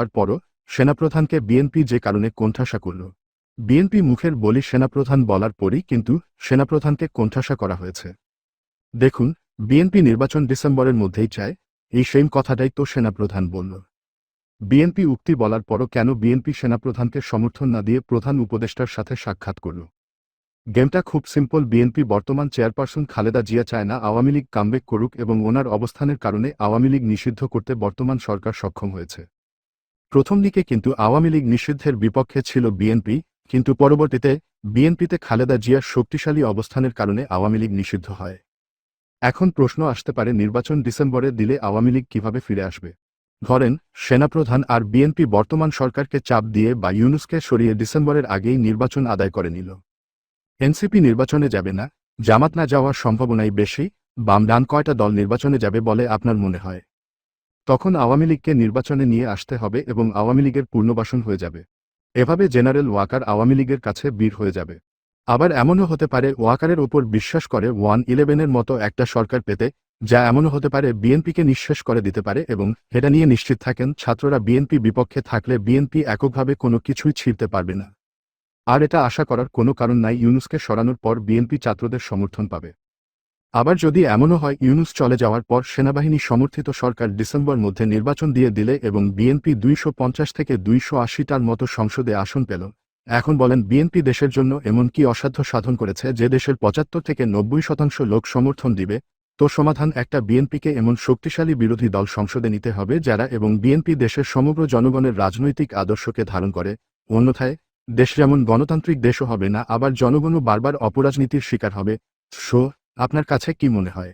যাওয়ার পরও সেনাপ্রধানকে বিএনপি যে কারণে কোণঠাসা করল। বিএনপি মুখের বলি সেনাপ্রধান বলার পরই কিন্তু সেনাপ্রধানকে কোণঠাসা করা হয়েছে। দেখুন, বিএনপি নির্বাচন ডিসেম্বরের মধ্যেই চায়, এই সেম কথাটাই তো সেনাপ্রধান বলল। বিএনপি উক্তি বলার পরও কেন বিএনপি সেনাপ্রধানকে সমর্থন না দিয়ে প্রধান উপদেষ্টার সাথে সাক্ষাৎ করল? গেমটা খুব সিম্পল, বিএনপি বর্তমান চেয়ারপারসন খালেদা জিয়া চায় না আওয়ামী লীগ কামব্যাক করুক এবং ওনার অবস্থানের কারণে আওয়ামী লীগ নিষিদ্ধ করতে বর্তমান সরকার সক্ষম হয়েছে। প্রথম দিকে কিন্তু আওয়ামী লীগ নিষিদ্ধের বিপক্ষে ছিল বিএনপি, কিন্তু পরবর্তীতে বিএনপিতে খালেদা জিয়ার শক্তিশালী অবস্থানের কারণে আওয়ামী লীগ নিষিদ্ধ হয়। এখন প্রশ্ন আসতে পারে নির্বাচন ডিসেম্বরে দিলে আওয়ামী লীগ কীভাবে ফিরে আসবে? ধরেন, সেনাপ্রধান আর বিএনপি বর্তমান সরকারকে চাপ দিয়ে বা ইউনুসকে সরিয়ে ডিসেম্বরের আগেই নির্বাচন আদায় করে নিল। এনসিপি নির্বাচনে যাবে না, জামাত না যাওয়ার সম্ভাবনাই বেশি, বাম ডান কয়টা দল নির্বাচনে যাবে বলে আপনার মনে হয়? তখন আওয়ামী লীগকে নির্বাচনে নিয়ে আসতে হবে এবং আওয়ামী লীগের পূর্ণবাসন হয়ে যাবে। এভাবে জেনারেল ওয়াকার আওয়ামী লীগের কাছে বীর হয়ে যাবে। আবার এমনও হতে পারে ওয়াকারের ওপর বিশ্বাস করে ওয়ান ইলেভেনের মতো একটা সরকার পেতে, যা এমনও হতে পারে বিএনপিকে নিঃশ্বাস করে দিতে পারে এবং এটা নিয়ে নিশ্চিত থাকেন ছাত্ররা বিএনপি বিপক্ষে থাকলে বিএনপি এককভাবে কোনো কিছুই ছিঁড়তে পারবে না। আর এটা আশা করার কোনো কারণ নাই ইউনুসকে সরানোর পর বিএনপি ছাত্রদের সমর্থন পাবে। আবার যদি এমনও হয়, ইউনুস চলে যাওয়ার পর সেনাবাহিনী সমর্থিত সরকার ডিসেম্বর মধ্যে নির্বাচন দিয়ে দিলে এবং বিএনপি দুইশো পঞ্চাশ থেকে দুইশো আশিটার মতো সংসদে আসন পেল। এখন বলেন, বিএনপি দেশের জন্য এমন কি অসাধ্য সাধন করেছে যে দেশের পঁচাত্তর থেকে নব্বই শতাংশ লোক সমর্থন দিবে? তো সমাধান, একটা বিএনপিকে এমন শক্তিশালী বিরোধী দল সংসদে নিতে হবে যারা এবং বিএনপি দেশের সমগ্র জনগণের রাজনৈতিক আদর্শকে ধারণ করে। অন্যথায়, দেশ যেমন গণতান্ত্রিক দেশও হবে না, আবার জনগণও বারবার অপরাজনীতির শিকার হবে। সো আপনার কাছে কি মনে হয়?